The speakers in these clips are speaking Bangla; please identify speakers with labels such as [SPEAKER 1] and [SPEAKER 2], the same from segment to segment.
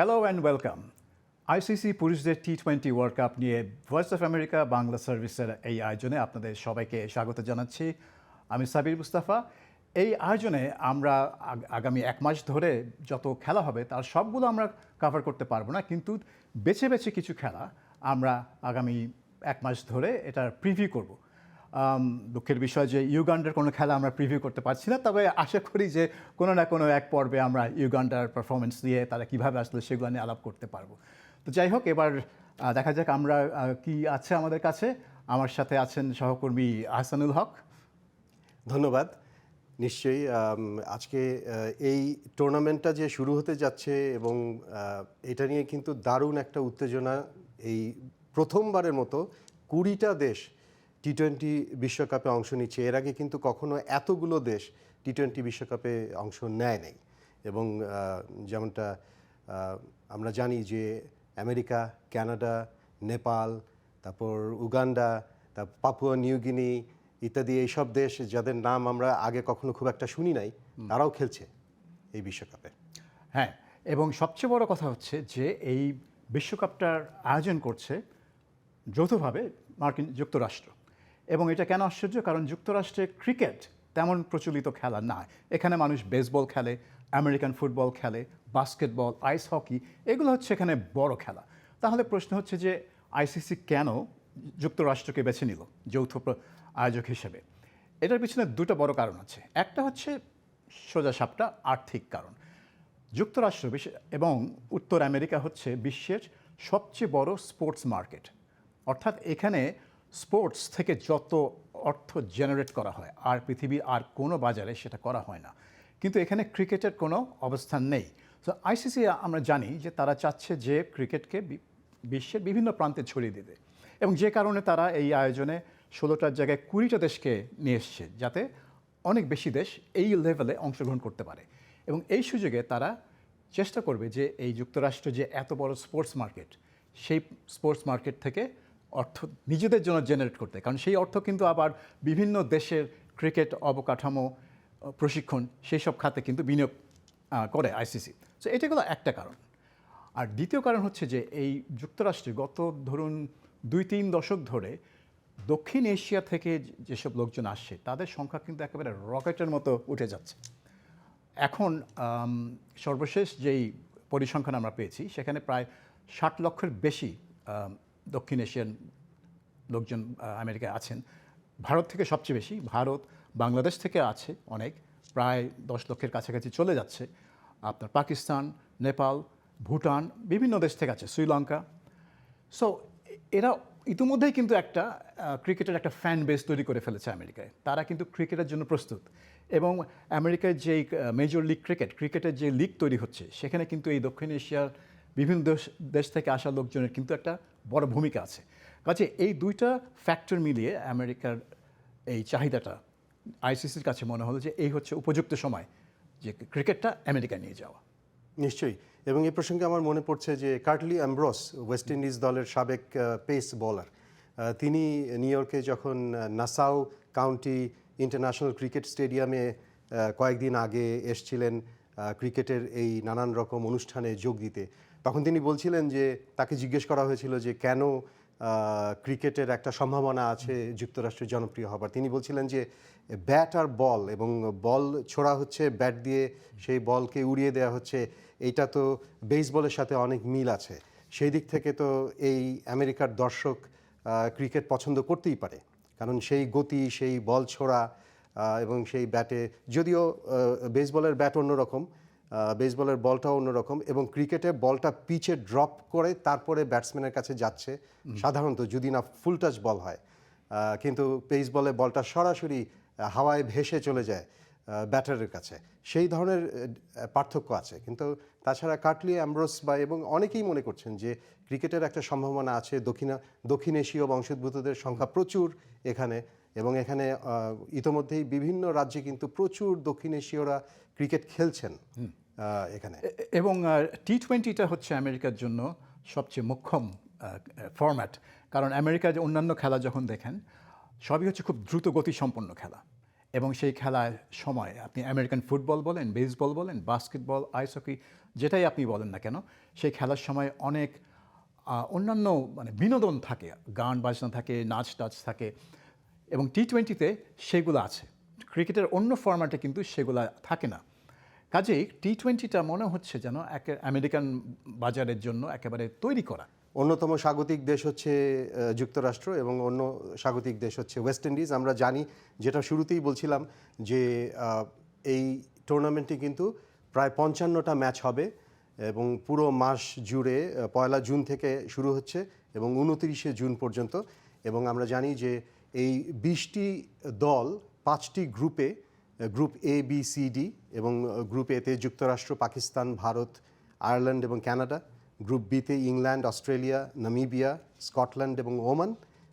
[SPEAKER 1] হ্যালো অ্যান্ড ওয়েলকাম আইসিসি পুরুষদের টি টোয়েন্টি ওয়ার্ল্ড কাপ নিয়ে ভয়েস অফ আমেরিকা বাংলা সার্ভিসের এই আয়োজনে আপনাদের সবাইকে স্বাগত জানাচ্ছি। আমি সাবির মুস্তাফা। এই আয়োজনে আমরা আগ- আগামী এক মাস ধরে যত খেলা হবে তার সবগুলো আমরা কভার করতে পারব না, কিন্তু বেছে বেছে কিছু খেলা আমরা আগামী এক মাস ধরে এটার প্রিভিউ করব। দুঃখের বিষয় যে ইউগান্ডার কোনো খেলা আমরা প্রিভিউ করতে পারছি না। তবে আশা করি যে কোনো না কোনো এক পর্বে আমরা ইউগান্ডার পারফরমেন্স দিয়ে তারা কীভাবে আসলে সেগুলো নিয়ে আলাপ করতে পারব। তো যাই হোক, এবার দেখা যাক আমরা কি আছে আমাদের কাছে। আমার সাথে আছেন সহকর্মী আহসানুল হক।
[SPEAKER 2] ধন্যবাদ। নিশ্চয়ই আজকে এই টুর্নামেন্টটা যে শুরু হতে যাচ্ছে এবং এটা নিয়ে কিন্তু দারুণ একটা উত্তেজনা এই প্রথমবারের মতো কুড়িটা দেশ টি টোয়েন্টি বিশ্বকাপে অংশ নিচ্ছে। এর আগে কিন্তু কখনো এতগুলো দেশ টি টোয়েন্টি বিশ্বকাপে অংশ নেয় নাই। এবং যেমনটা আমরা জানি যে আমেরিকা কানাডা নেপাল তারপর উগান্ডা তারপর পাপুয়া নিউগিনি ইত্যাদি এইসব দেশ যাদের নাম আমরা আগে কখনো খুব একটা শুনি নাই তারাও খেলছে এই বিশ্বকাপে।
[SPEAKER 1] হ্যাঁ এবং সবচেয়ে বড় কথা হচ্ছে যে এই বিশ্বকাপটার আয়োজন করছে যৌথভাবে মার্কিন যুক্তরাষ্ট্র। এবং এটা কেন আশ্চর্য? কারণ যুক্তরাষ্ট্রে ক্রিকেট তেমন প্রচলিত খেলা না এখানে মানুষ বেসবল খেলে আমেরিকান ফুটবল খেলে বাস্কেটবল আইস হকি এগুলো হচ্ছে এখানে বড় খেলা। তাহলে প্রশ্ন হচ্ছে যে আইসিসি কেন যুক্তরাষ্ট্রকে বেছে নিল যৌথ আয়োজক হিসেবে? এটার পিছনে দুটো বড় কারণ আছে। একটা হচ্ছে সোজা সাপটা, আর্থিক কারণ। যুক্তরাষ্ট্র এবং উত্তর আমেরিকা হচ্ছে বিশ্বের সবচেয়ে বড় স্পোর্টস মার্কেট অর্থাৎ এখানে স্পোর্টস থেকে যত অর্থ জেনারেট করা হয়, আর পৃথিবীর আর কোনো বাজারে সেটা করা হয় না। কিন্তু এখানে ক্রিকেটের কোনো অবস্থান নেই। তো আইসিসি আমরা জানি যে তারা চাচ্ছে যে ক্রিকেটকে বিশ্বের বিভিন্ন প্রান্তে ছড়িয়ে দিতে। এবং যে কারণে তারা এই আয়োজনে ষোলোটার জায়গায় কুড়িটা দেশকে নিয়ে এসছে, যাতে অনেক বেশি দেশ এই লেভেলে অংশগ্রহণ করতে পারে। এবং এই সুযোগে তারা চেষ্টা করবে যে এই যুক্তরাষ্ট্র যে এত বড় স্পোর্টস মার্কেট, সেই স্পোর্টস মার্কেট থেকে অর্থ নিজেদের জন্য জেনারেট করতে। কারণ সেই অর্থ কিন্তু আবার বিভিন্ন দেশের ক্রিকেট অবকাঠামো প্রশিক্ষণ সেই সব খাতে কিন্তু বিনিয়োগ করে আইসিসি তো এটা হলো একটা কারণ। আর দ্বিতীয় কারণ হচ্ছে যে এই যুক্তরাষ্ট্রে গত ধরুন দুই তিন দশক ধরে দক্ষিণ এশিয়া থেকে যেসব লোকজন আসছে, তাদের সংখ্যা কিন্তু একেবারে রকেটের মতো উঠে যাচ্ছে। এখন সর্বশেষ যেই পরিসংখ্যান আমরা পেয়েছি, সেখানে প্রায় ষাট লক্ষের বেশি দক্ষিণ এশিয়ান লোকজন আমেরিকায় আছেন। ভারত থেকে সবচেয়ে বেশি, ভারত বাংলাদেশ থেকে আছে অনেক, প্রায় দশ লক্ষের কাছাকাছি চলে যাচ্ছে। আপনার পাকিস্তান, নেপাল, ভুটান, বিভিন্ন দেশ থেকে আছে, শ্রীলঙ্কা। সো এরা ইতিমধ্যেই কিন্তু একটা ক্রিকেটের একটা ফ্যান বেস তৈরি করে ফেলেছে আমেরিকায়। তারা কিন্তু ক্রিকেটের জন্য প্রস্তুত। এবং আমেরিকায় যে মেজর লিগ ক্রিকেট ক্রিকেটের যে লিগ তৈরি হচ্ছে, সেখানে কিন্তু এই দক্ষিণ এশিয়ার বিভিন্ন দেশ দেশ থেকে আসা লোকজনের কিন্তু একটা বড় ভূমিকা আছে। কাজে এই দুইটা ফ্যাক্টর মিলিয়ে আমেরিকার এই চাহিদাটা আইসিসির কাছে মনে হলো যে এই হচ্ছে উপযুক্ত সময় যে ক্রিকেটটা আমেরিকায় নিয়ে যাওয়া।
[SPEAKER 2] নিশ্চয়ই। এবং এই প্রসঙ্গে আমার মনে পড়ছে যে কার্টলি অ্যাম্ব্রোস, ওয়েস্ট ইন্ডিজ দলের সাবেক পেস বোলার তিনি নিউ ইয়র্কে যখন নাসাউ কাউন্টি ইন্টারন্যাশনাল ক্রিকেট স্টেডিয়ামে কয়েকদিন আগে এসছিলেন ক্রিকেটের এই নানান রকম অনুষ্ঠানে যোগ দিতে। তখন তিনি বলছিলেন যে তাকে জিজ্ঞেস করা হয়েছিল যে কেন ক্রিকেটের একটা সম্ভাবনা আছে যুক্তরাষ্ট্রে জনপ্রিয় হবার। তিনি বলছিলেন যে ব্যাট আর বল এবং বল ছোড়া হচ্ছে ব্যাট দিয়ে সেই বলকে উড়িয়ে দেওয়া হচ্ছে এইটা তো বেসবলের সাথে অনেক মিল আছে। সেই দিক থেকে তো এই আমেরিকার দর্শক ক্রিকেট পছন্দ করতেই পারে। কারণ সেই গতি সেই বল ছোড়া এবং সেই ব্যাটে যদিও বেসবলের ব্যাট অন্যরকম আহ, বেসবলের বলটাও অন্যরকম এবং ক্রিকেটে বলটা পিচে ড্রপ করে তারপরে ব্যাটসম্যানের কাছে যাচ্ছে। সাধারণত যদি না ফুল টাচ বল হয় কিন্তু বেসবলে বলটা সরাসরি হাওয়ায় ভেসে চলে যায় ব্যাটারের কাছে। সেই ধরনের পার্থক্য আছে। কিন্তু তাছাড়া কাটলি অ্যাম্ব্রোস বা এবং অনেকেই মনে করছেন যে ক্রিকেটের একটা সম্ভাবনা আছে দক্ষিণ দক্ষিণ এশীয় বংশোদ্ভূতদের সংখ্যা প্রচুর এখানে এবং এখানে ইতোমধ্যেই বিভিন্ন রাজ্যে কিন্তু প্রচুর দক্ষিণ এশীয়রা ক্রিকেট খেলছেন। এখানে।
[SPEAKER 1] এবং টি টোয়েন্টিটা হচ্ছে আমেরিকার জন্য সবচেয়ে মোক্ষম ফরম্যাট কারণ আমেরিকার যে অন্যান্য খেলা যখন দেখেন, সবই হচ্ছে খুব দ্রুত গতি সম্পন্ন খেলা। এবং সেই খেলার সময়, আপনি আমেরিকান ফুটবল বলেন বেসবল বলেন বাস্কেটবল আইস হকি যেটাই আপনি বলেন না কেন, সেই খেলার সময় অনেক অন্যান্য মানে বিনোদন থাকে, গান বাজনা থাকে, নাচ টাচ থাকে। এবং টি টোয়েন্টিতে সেগুলো আছে। ক্রিকেটের অন্য ফরম্যাটে কিন্তু সেগুলো থাকে না। কাজেই টি টোয়েন্টিটা মনে হচ্ছে যেন আমেরিকান বাজারের জন্য একেবারে তৈরি করা।
[SPEAKER 2] অন্যতম স্বাগতিক দেশ হচ্ছে যুক্তরাষ্ট্র এবং অন্য স্বাগতিক দেশ হচ্ছে ওয়েস্ট ইন্ডিজ আমরা জানি, যেটা শুরুতেই বলছিলাম যে এই টুর্নামেন্টে কিন্তু প্রায় পঞ্চান্নটা ম্যাচ হবে এবং পুরো মাস জুড়ে পয়লা জুন থেকে শুরু হচ্ছে এবং উনতিরিশে জুন পর্যন্ত। এবং আমরা জানি যে, এই বিশটি দল, পাঁচটি গ্রুপে group A B C D এবং গ্রুপ এতে যুক্তরাষ্ট্র, পাকিস্তান, ভারত আয়ারল্যান্ড এবং কানাডা গ্রুপ বিতে ইংল্যান্ড অস্ট্রেলিয়া নামিবিয়া স্কটল্যান্ড এবং ওমান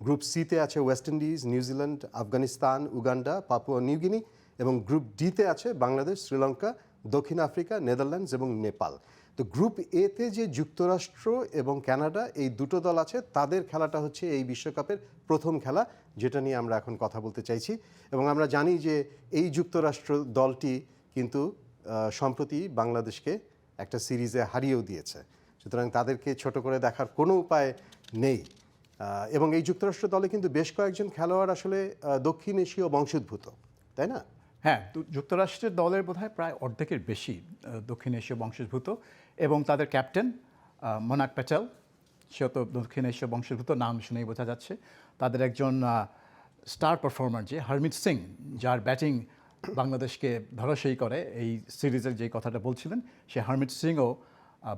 [SPEAKER 2] গ্রুপ সিতে আছে West Indies New Zealand Afghanistan Uganda Papua New Guinea এবং গ্রুপ ডিতে আছে বাংলাদেশ শ্রীলঙ্কা দক্ষিণ আফ্রিকা নেদারল্যান্ডস এবং নেপাল তো গ্রুপ এতে যে যুক্তরাষ্ট্র এবং কানাডা এই দুটো দল আছে, তাদের খেলাটা হচ্ছে এই বিশ্বকাপের প্রথম খেলা, যেটা নিয়ে আমরা এখন কথা বলতে চাইছি। এবং আমরা জানি যে এই যুক্তরাষ্ট্র দলটি কিন্তু সম্প্রতি বাংলাদেশকে একটা সিরিজে হারিয়েও দিয়েছে। সুতরাং তাদেরকে ছোট করে দেখার কোনো উপায় নেই। এবং এই যুক্তরাষ্ট্র দলে কিন্তু বেশ কয়েকজন খেলোয়াড় আসলে দক্ষিণ এশীয় বংশোদ্ভূত, তাই না?
[SPEAKER 1] হ্যাঁ যুক্তরাষ্ট্রের দলের বোধহয় প্রায় অর্ধেকের বেশি দক্ষিণ এশীয় বংশোদ্ভূত এবং তাদের ক্যাপ্টেন মোনাক প্যাটেল সেও তো দক্ষিণ এশীয় বংশোদ্ভূত নাম শুনেই বোঝা যাচ্ছে। তাদের একজন স্টার পারফর্মার যে হারমিত সিং যার ব্যাটিং বাংলাদেশকে ধরাশয়ী করে এই সিরিজের যে কথাটা বলছিলেন সে হারমিত সিংও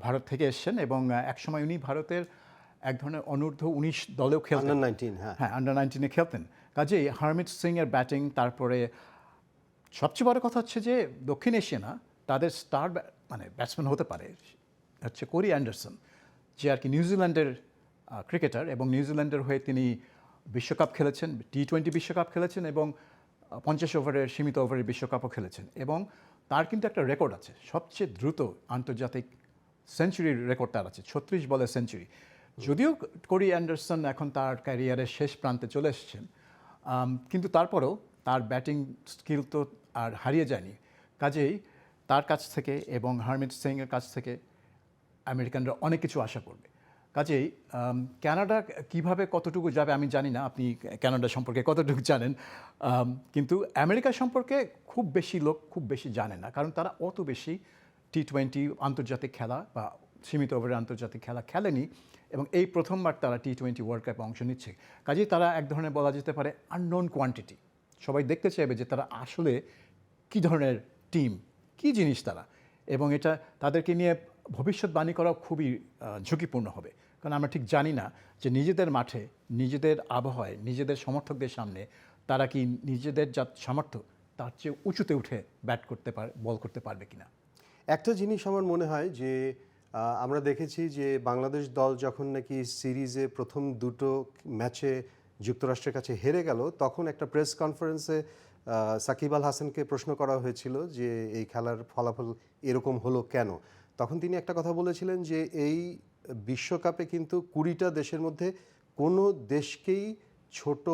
[SPEAKER 1] ভারত থেকে এসছেন এবং একসময় উনি ভারতের এক ধরনের অনূর্ধ্ব উনিশ দলেও খেলতেন।
[SPEAKER 2] হ্যাঁ।
[SPEAKER 1] হ্যাঁ আন্ডার নাইনটিনে খেলতেন। কাজেই হারমিত সিং এর ব্যাটিং তারপরে সবচেয়ে বড় কথা হচ্ছে যে দক্ষিণ এশিয়া না তাদের স্টার মানে ব্যাটসম্যান হতে পারে, হচ্ছে কোরি অ্যান্ডারসন, যে আর কি নিউজিল্যান্ডের ক্রিকেটার এবং নিউজিল্যান্ডের হয়ে তিনি বিশ্বকাপ খেলেছেন টি টোয়েন্টি বিশ্বকাপ খেলেছেন এবং পঞ্চাশ ওভারের সীমিত ওভারের বিশ্বকাপও খেলেছেন এবং তার কিন্তু একটা রেকর্ড আছে, সবচেয়ে দ্রুত আন্তর্জাতিক সেঞ্চুরির রেকর্ড তার আছে, ছত্রিশ বলে সেঞ্চুরি। যদিও কোরি অ্যান্ডারসন এখন তার ক্যারিয়ারের শেষ প্রান্তে চলে এসেছেন কিন্তু তারপরেও তার ব্যাটিং স্কিল তো আর হারিয়ে যায়নি। কাজেই তার কাছ থেকে এবং হারমিত সিংয়ের কাছ থেকে আমেরিকানরা অনেক কিছু আশা করবে। কাজেই কানাডা কীভাবে কতটুকু যাবে আমি জানি না, আপনি ক্যানাডা সম্পর্কে কতটুকু জানেন কিন্তু আমেরিকা সম্পর্কে খুব বেশি লোক খুব বেশি জানে না, কারণ তারা অত বেশি টি টোয়েন্টি আন্তর্জাতিক খেলা বা সীমিত ওভারের আন্তর্জাতিক খেলা খেলেনি এবং এই প্রথমবার তারা টি টোয়েন্টি ওয়ার্ল্ড কাপে অংশ নিচ্ছে। কাজেই তারা এক ধরনের বলা যেতে পারে আননোন কোয়ান্টিটি সবাই দেখতে চাইবে যে তারা আসলে কী ধরনের টিম কী জিনিস তারা? এবং এটা তাদেরকে নিয়ে ভবিষ্যৎবাণী করা খুবই ঝুঁকিপূর্ণ হবে। কারণ আমরা ঠিক জানি না যে নিজেদের মাঠে, নিজেদের আবহাওয়ায়, নিজেদের সমর্থকদের সামনে তারা কি নিজেদের যা সামর্থ্য, তার চেয়ে উঁচুতে উঠে ব্যাট করতে পার বল করতে পারবে কিনা?
[SPEAKER 2] একটা জিনিস আমার মনে হয় যে আমরা দেখেছি যে বাংলাদেশ দল যখন নাকি সিরিজে প্রথম দুটো ম্যাচে যুক্তরাষ্ট্রের কাছে হেরে গেল, তখন একটা প্রেস কনফারেন্সে সাকিব আল হাসানকে প্রশ্ন করা হয়েছিল যে এই খেলার ফলাফল এরকম হলো কেন? তখন তিনি একটা কথা বলেছিলেন যে এই বিশ্বকাপে কিন্তু কুড়িটা দেশের মধ্যে কোনো দেশকেই ছোট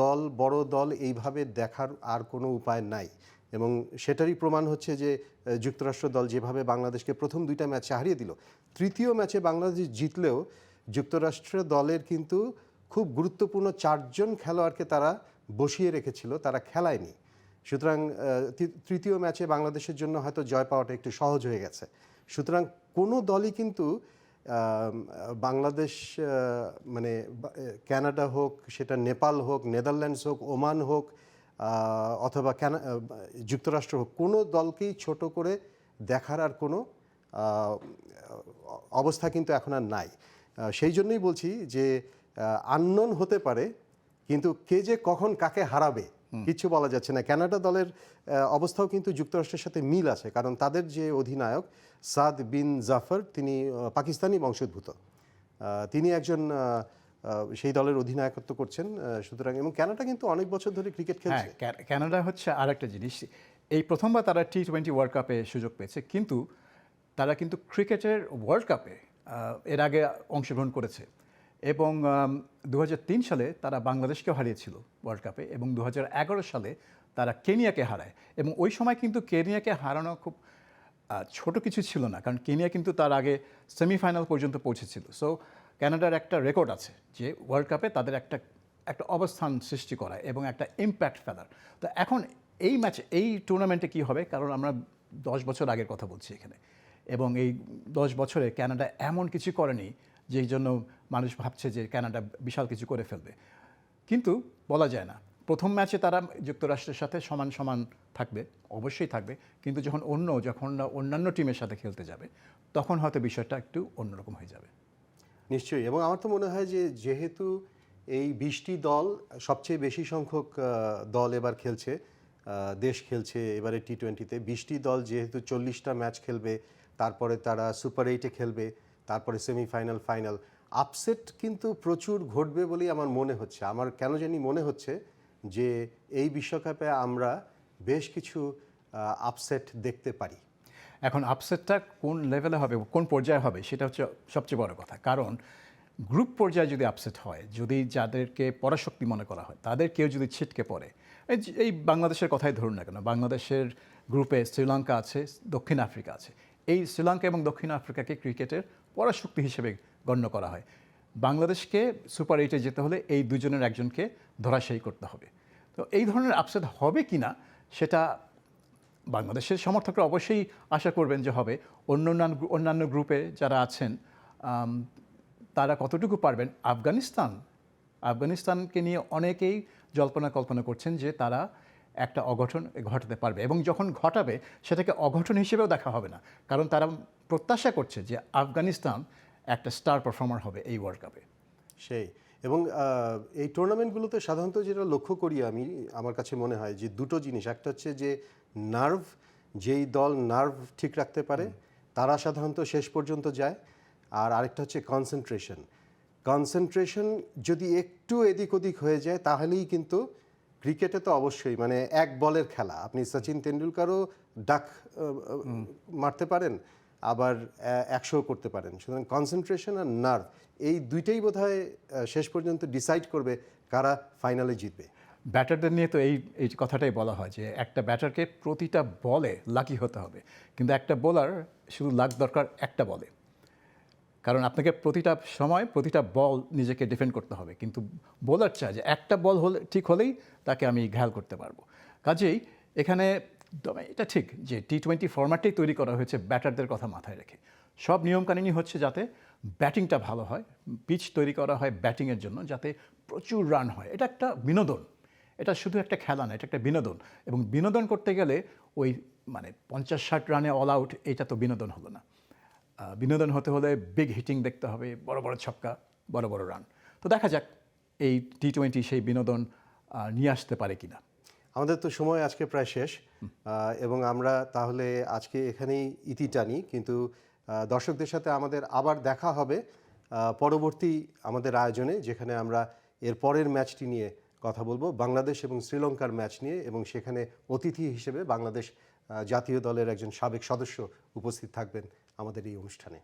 [SPEAKER 2] দল, বড় দল এইভাবে দেখার আর কোনো উপায় নাই। এবং সেটারই প্রমাণ হচ্ছে যে যুক্তরাষ্ট্র দল যেভাবে বাংলাদেশকে প্রথম দুইটা ম্যাচে হারিয়ে দিল, তৃতীয় ম্যাচে বাংলাদেশ জিতলেও যুক্তরাষ্ট্র দলের কিন্তু খুব গুরুত্বপূর্ণ চারজন খেলোয়াড়কে তারা বসিয়ে রেখেছিল তারা খেলায়নি। সুতরাং তৃতীয় ম্যাচে বাংলাদেশের জন্য হয়তো জয় পাওয়াটা একটু সহজ হয়ে গেছে। সুতরাং কোনো দলই কিন্তু বাংলাদেশ মানে কানাডা হোক সেটা নেপাল হোক নেদারল্যান্ডস হোক ওমান হোক অথবা আহ, যুক্তরাষ্ট্র হোক কোনো দলকেই ছোট করে দেখার আর কোনো অবস্থা কিন্তু এখন আর নাই। সেই জন্যই বলছি যে আননোন হতে পারে কিন্তু কে যে কখন কাকে হারাবে কিচ্ছু বলা যাচ্ছে না। কানাডা দলের অবস্থাও কিন্তু যুক্তরাষ্ট্রের সাথে মিল আছে কারণ তাদের যে অধিনায়ক সাদ বিন জাফর তিনি পাকিস্তানি বংশোদ্ভূত। তিনি একজন সেই দলের অধিনায়কত্ব করছেন সুতরাং এবং কানাডা কিন্তু অনেক বছর ধরে ক্রিকেট
[SPEAKER 1] হ্যাঁ
[SPEAKER 2] খেলছে।
[SPEAKER 1] কানাডা হচ্ছে আরেকটা জিনিস। এই প্রথমবার তারা টি টোয়েন্টি ওয়ার্ল্ড কাপে সুযোগ পেয়েছে কিন্তু তারা কিন্তু ক্রিকেটের ওয়ার্ল্ড কাপে এর আগে অংশগ্রহণ করেছে। এবং দু হাজার তিন সালে তারা বাংলাদেশকেও হারিয়েছিল ওয়ার্ল্ড কাপে এবং দু হাজার এগারো সালে তারা কেনিয়াকে হারায়। এবং ওই সময় কিন্তু কেনিয়াকে হারানো খুব ছোট কিছু ছিল না। কারণ কেনিয়া কিন্তু তার আগে সেমিফাইনাল পর্যন্ত পৌঁছেছিল। সো ক্যানাডার একটা রেকর্ড আছে যে ওয়ার্ল্ড কাপে তাদের একটা একটা অবস্থান সৃষ্টি করা এবং একটা ইম্প্যাক্ট ফেলার। তো এখন এই ম্যাচে এই টুর্নামেন্টে কি হবে? কারণ আমরা দশ বছর আগের কথা বলছি এখানে। এবং এই দশ বছরে কানাডা এমন কিছু করেনি যেই জন্য মানুষ ভাবছে যে কানাডা বিশাল কিছু করে ফেলবে। কিন্তু বলা যায় না। প্রথম ম্যাচে তারা যুক্তরাষ্ট্রের সাথে সমান সমান থাকবে, অবশ্যই থাকবে। কিন্তু যখন অন্য, যখন অন্যান্য টিমের সাথে খেলতে যাবে, তখন হয়তো বিষয়টা একটু অন্যরকম হয়ে যাবে।
[SPEAKER 2] নিশ্চয়ই। এবং আমার তো মনে হয় যে যেহেতু এই বিশটি দল, সবচেয়ে বেশি সংখ্যক দল এবার খেলছে দেশ খেলছে এবারে টি টোয়েন্টিতে বিশটি দল যেহেতু চল্লিশটা ম্যাচ খেলবে, তারপরে তারা সুপার এইটে খেলবে তারপরে সেমিফাইনাল ফাইনাল আপসেট কিন্তু প্রচুর ঘটবে বলেই আমার মনে হচ্ছে। আমার কেন জানি মনে হচ্ছে যে এই বিশ্বকাপে আমরা বেশ কিছু আপসেট দেখতে পারি।
[SPEAKER 1] এখন আপসেটটা কোন লেভেলে হবে, কোন পর্যায়ে হবে, সেটা হচ্ছে সবচেয়ে বড় কথা। কারণ গ্রুপ পর্যায়ে যদি আপসেট হয়, যদি যাদেরকে পরাশক্তি মনে করা হয়, তাদের কেউ যদি ছিটকে পড়ে, এই বাংলাদেশের কথাই ধরুন না কেন, বাংলাদেশের গ্রুপে শ্রীলঙ্কা আছে, দক্ষিণ আফ্রিকা আছে। এই শ্রীলঙ্কা এবং দক্ষিণ আফ্রিকাকে ক্রিকেটের পরাশক্তি হিসেবে গণ্য করা হয়। বাংলাদেশকে সুপার এইটে যেতে হলে এই দুজনের একজনকে ধরাশায়ী করতে হবে। তো এই ধরনের আপসেট হবে কি না, সেটা বাংলাদেশের সমর্থকরা অবশ্যই আশা করবেন যে হবে। অন্য অন্যান্য অন্যান্য গ্রুপে যারা আছেন তারা কতটুকু পারবেন? আফগানিস্তান, আফগানিস্তানকে নিয়ে অনেকেই জল্পনা কল্পনা করছেন যে তারা একটা অঘটন ঘটাতে পারবে এবং যখন ঘটাবে, সেটাকে অঘটন হিসেবেও দেখা হবে না। কারণ তারা প্রত্যাশা করছে যে আফগানিস্তান একটা স্টার পারফর্মার হবে এই ওয়ার্ল্ড কাপে
[SPEAKER 2] সেই। এবং এই টুর্নামেন্টগুলোতে সাধারণত যেটা লক্ষ্য করি আমি আমার কাছে মনে হয় যে দুটো জিনিস। একটা হচ্ছে যে নার্ভ যেই দল নার্ভ ঠিক রাখতে পারে তারা সাধারণত শেষ পর্যন্ত যায়। আর আরেকটা হচ্ছে কনসেন্ট্রেশন কনসেন্ট্রেশন যদি একটু এদিক ওদিক হয়ে যায় তাহলেই কিন্তু ক্রিকেটে তো অবশ্যই মানে এক বলের খেলা। আপনি সচিন তেন্ডুলকারও ডাক মারতে পারেন। আবার একশো করতে পারেন। সুতরাং কনসেন্ট্রেশন আর নার্ভ এই দুইটাই বোধ শেষ পর্যন্ত ডিসাইড করবে কারা ফাইনালে জিতবে।
[SPEAKER 1] ব্যাটারদের নিয়ে তো এই এই কথাটাই বলা হয় যে একটা ব্যাটারকে প্রতিটা বলে লাকি হতে হবে। কিন্তু একটা বোলার শুধু লাক দরকার একটা বলে। কারণ আপনাকে প্রতিটা সময় প্রতিটা বল নিজেকে ডিফেন্ড করতে হবে। কিন্তু বোলার চায় যে একটা বল হলে, ঠিক হলেই তাকে আমি ঘায়াল করতে পারব। কাজেই এখানে তবে এটা ঠিক যে টি টোয়েন্টি ফরম্যাটটাই তৈরি করা হয়েছে ব্যাটারদের কথা মাথায় রেখে। সব নিয়মকানুনই হচ্ছে যাতে ব্যাটিংটা ভালো হয়, পিচ তৈরি করা হয় ব্যাটিংয়ের জন্য যাতে প্রচুর রান হয়। এটা একটা বিনোদন। এটা শুধু একটা খেলা না, এটা একটা বিনোদন। এবং বিনোদন করতে গেলে ওই মানে পঞ্চাশ ষাট রানে অল আউট এটা তো বিনোদন হলো না। বিনোদন হতে হলে বিগ হিটিং দেখতে হবে, বড় বড় ছক্কা, বড় বড় রান। তো দেখা যাক এই টি টোয়েন্টি সেই বিনোদন নিয়ে আসতে পারে কিনা।
[SPEAKER 2] আমাদের তো সময় আজকে প্রায় শেষ এবং আমরা তাহলে আজকে এখানেই ইতি টানি। কিন্তু দর্শকদের সাথে আমাদের আবার দেখা হবে পরবর্তী আমাদের আয়োজনে, যেখানে আমরা এর পরের ম্যাচটি নিয়ে কথা বলব, বাংলাদেশ এবং শ্রীলঙ্কার ম্যাচ নিয়ে, এবং সেখানে অতিথি হিসেবে বাংলাদেশ জাতীয় দলের একজন সাবেক সদস্য উপস্থিত থাকবেন আমাদের এই অনুষ্ঠানে।